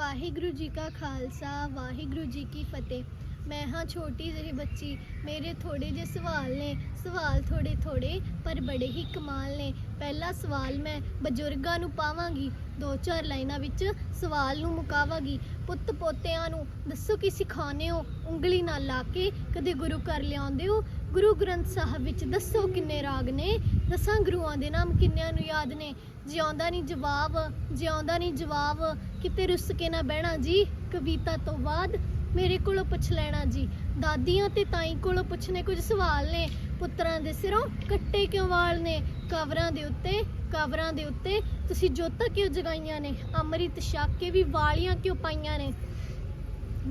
ਵਾਹਿਗੁਰੂ ਜੀ ਕਾ ਖਾਲਸਾ, ਵਾਹਿਗੁਰੂ ਜੀ ਕੀ ਫਤਿਹ। ਮੈਂ ਹਾਂ ਛੋਟੀ ਜਿਹੀ ਬੱਚੀ, ਮੇਰੇ ਥੋੜੇ ਜਿਹੇ ਸਵਾਲ ਨੇ। ਸਵਾਲ ਥੋੜੇ ਥੋੜੇ ਪਰ ਬੜੇ ਹੀ ਕਮਾਲ ਨੇ। ਪਹਿਲਾ ਸਵਾਲ ਮੈਂ ਬਜ਼ੁਰਗਾਂ ਨੂੰ ਪਾਵਾਂਗੀ, ਦੋ ਚਾਰ ਲਾਈਨਾਂ ਵਿੱਚ ਸਵਾਲ ਨੂੰ ਮੁਕਾਵਾਂਗੀ। ਪੁੱਤ ਪੋਤਿਆਂ ਨੂੰ ਦੱਸੋ ਕੀ ਸਿਖਾਉਂਦੇ ਹੋ? ਉਂਗਲੀ ਨਾਲ ਲਾ ਕੇ ਕਦੇ ਗੁਰੂ ਘਰ ਲਿਆਉਂਦੇ ਹੋ? ਗੁਰੂ ਗ੍ਰੰਥ ਸਾਹਿਬ ਵਿੱਚ ਦੱਸੋ ਕਿੰਨੇ ਰਾਗ ਨੇ? ਦਸਾਂ ਗੁਰੂਆਂ ਦੇ ਨਾਮ ਕਿੰਨਿਆਂ ਨੂੰ ਯਾਦ ਨੇ? ਜਿਉਂਦਾ ਨਹੀਂ ਜਵਾਬ, ਜਿਉਂਦਾ ਨਹੀਂ ਜਵਾਬ, ਕਿਤੇ ਰੁੱਸ ਕੇ ਨਾ ਬਹਿਣਾ ਜੀ, ਕਵਿਤਾ ਤੋਂ ਬਾਅਦ ਮੇਰੇ ਕੋਲੋਂ ਪੁੱਛ ਲੈਣਾ ਜੀ। ਦਾਦੀਆਂ ਤੇ ਤਾਈ ਕੋਲੋਂ ਪੁੱਛਣੇ ਕੁਝ ਸਵਾਲ ਨੇ। ਪੁੱਤਰਾਂ ਦੇ ਸਿਰੋਂ ਕੱਟੇ ਕਿਉਂ ਵਾਲ ਨੇ? ਕਵਰਾਂ ਦੇ ਉੱਤੇ ਕਵਰਾਂ ਦੇ ਉੱਤੇ ਤੁਸੀਂ ਜੋਤਾਂ ਕਿਉਂ ਜਗਾਈਆਂ ਨੇ? ਅੰਮ੍ਰਿਤ ਛਕ ਕੇ ਵੀ ਵਾਲੀਆਂ ਕਿਉਂ ਪਾਈਆਂ ਨੇ?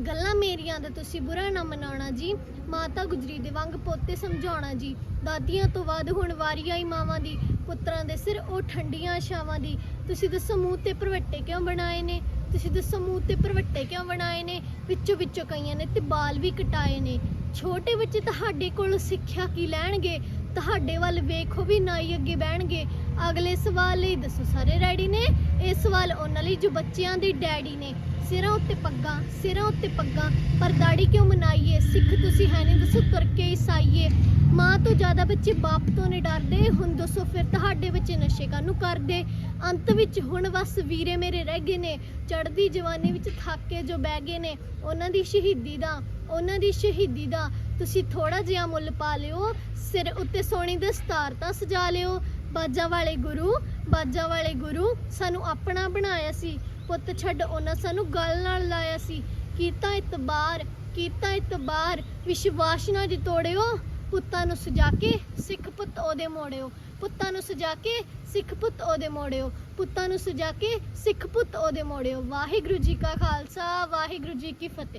ਗੱਲਾਂ ਮੇਰੀਆਂ ਦਾ ਤੁਸੀਂ ਬੁਰਾ ਨਾ ਮਨਾਉਣਾ ਜੀ। ਮਾਤਾ ਗੁਜਰੀ ਦੇ ਵਾਂਗ ਪੋਤੇ ਸਮਝਾਉਣਾ ਜੀ। ਦਾਦੀਆਂ ਤੋਂ ਬਾਅਦ ਹੁਣ ਵਾਰੀ ਆਈ ਮਾਵਾਂ ਦੀ, ਪੁੱਤਰਾਂ ਦੇ ਸਿਰ ਉਹ ਠੰਡੀਆਂ ਛਾਵਾਂ ਦੀ। ਤੁਸੀਂ ਦੱਸੋ ਮੂੰਹ ਤੇ ਭਰਵੱਟੇ ਕਿਉਂ ਬਣਾਏ ਨੇ? ਤੁਸੀਂ ਦੱਸੋ ਮੂੰਹ ਤੇ ਭਰਵੱਟੇ ਕਿਉਂ ਬਣਾਏ ਨੇ? ਵਿੱਚੋਂ ਵਿੱਚੋਂ ਕਈਆਂ ਨੇ ਤੇ ਬਾਲ ਵੀ ਕਟਾਏ ਨੇ। ਛੋਟੇ ਬੱਚੇ ਤੁਹਾਡੇ ਕੋਲ ਸਿੱਖਿਆ ਕੀ ਲੈਣਗੇ? ਤੁਹਾਡੇ ਵੱਲ ਵੇਖੋ ਵੀ ਨਾਈ ਅੱਗੇ ਬਹਿਣਗੇ। ਅਗਲੇ ਸਵਾਲ ਲਈ ਦੱਸੋ ਸਾਰੇ ਰੈਡੀ ਨੇ? ਇਹ ਸਵਾਲ ਉਹਨਾਂ ਲਈ ਜੋ ਬੱਚਿਆਂ ਦੇ ਡੈਡੀ ਨੇ। ਸਿਰਾਂ ਉੱਤੇ ਪੱਗਾਂ, ਸਿਰਾਂ ਉੱਤੇ ਪੱਗਾਂ, ਪਰ ਦਾੜੀ ਕਿਉਂ ਮਨਾਈਏ? ਸਿੱਖ ਤੁਸੀਂ ਹੈ ਨਹੀਂ, ਦੱਸੋ ਤੁਰ ਕੇ ਈਸਾਈਏ। ਮਾਂ ਤੋਂ ਜ਼ਿਆਦਾ ਬੱਚੇ ਬਾਪ ਤੋਂ ਨਹੀਂ ਡਰਦੇ। ਹੁਣ ਦੱਸੋ ਫਿਰ ਤੁਹਾਡੇ ਬੱਚੇ ਨਸ਼ੇ ਕਾਹਨੂੰ ਕਰਦੇ? ਅੰਤ ਵਿੱਚ ਹੁਣ ਬਸ ਵੀਰੇ ਮੇਰੇ ਰਹਿ ਗਏ ਨੇ। ਚੜ੍ਹਦੀ ਜਵਾਨੀ ਵਿੱਚ ਥੱਕ ਜੋ ਬਹਿ ਗਏ ਨੇ। ਉਹਨਾਂ ਦੀ ਸ਼ਹੀਦੀ ਦਾ, ਉਹਨਾਂ ਦੀ ਸ਼ਹੀਦੀ ਦਾ। ਤੁਸੀਂ ਥੋੜਾ ਜਿਹਾ ਮੁੱਲ ਪਾ ਲਿਓ, ਸਿਰ ਉੱਤੇ ਸੋਹਣੀ ਦਸਤਾਰ ਤਾਂ ਸਜਾ ਲਿਓ। ਬਾਜਾਂ ਵਾਲੇ ਗੁਰੂ, ਬਾਜਾਂ ਵਾਲੇ ਗੁਰੂ ਸਾਨੂੰ ਆਪਣਾ ਬਣਾਇਆ ਸੀ। ਪੁੱਤ ਛੱਡ ਉਹਨਾਂ ਸਾਨੂੰ ਗੱਲ ਨਾਲ ਲਾਇਆ ਸੀ। ਕੀਤਾ ਇਤਬਾਰ ਕੀਤਾ ਇਤਬਾਰ। ਵਿਸ਼ਵਾਸ ਨਾ ਜੀ ਪੁੱਤਾਂ ਨੂੰ ਸਜਾ ਕੇ ਸਿੱਖ ਪੁੱਤ ਉਹਦੇ ਮੋੜਿਓ। ਪੁੱਤਾਂ ਨੂੰ ਸਜਾ ਕੇ ਸਿੱਖ ਪੁੱਤ ਉਹਦੇ ਮੋੜਿਓ। ਪੁੱਤਾਂ ਨੂੰ ਸਜਾ ਕੇ ਸਿੱਖ ਪੁੱਤ ਉਹਦੇ ਮੋੜਿਓ। ਵਾਹਿਗੁਰੂ ਜੀ ਕਾ ਖਾਲਸਾ, ਵਾਹਿਗੁਰੂ ਜੀ ਕੀ ਫਤਿਹ।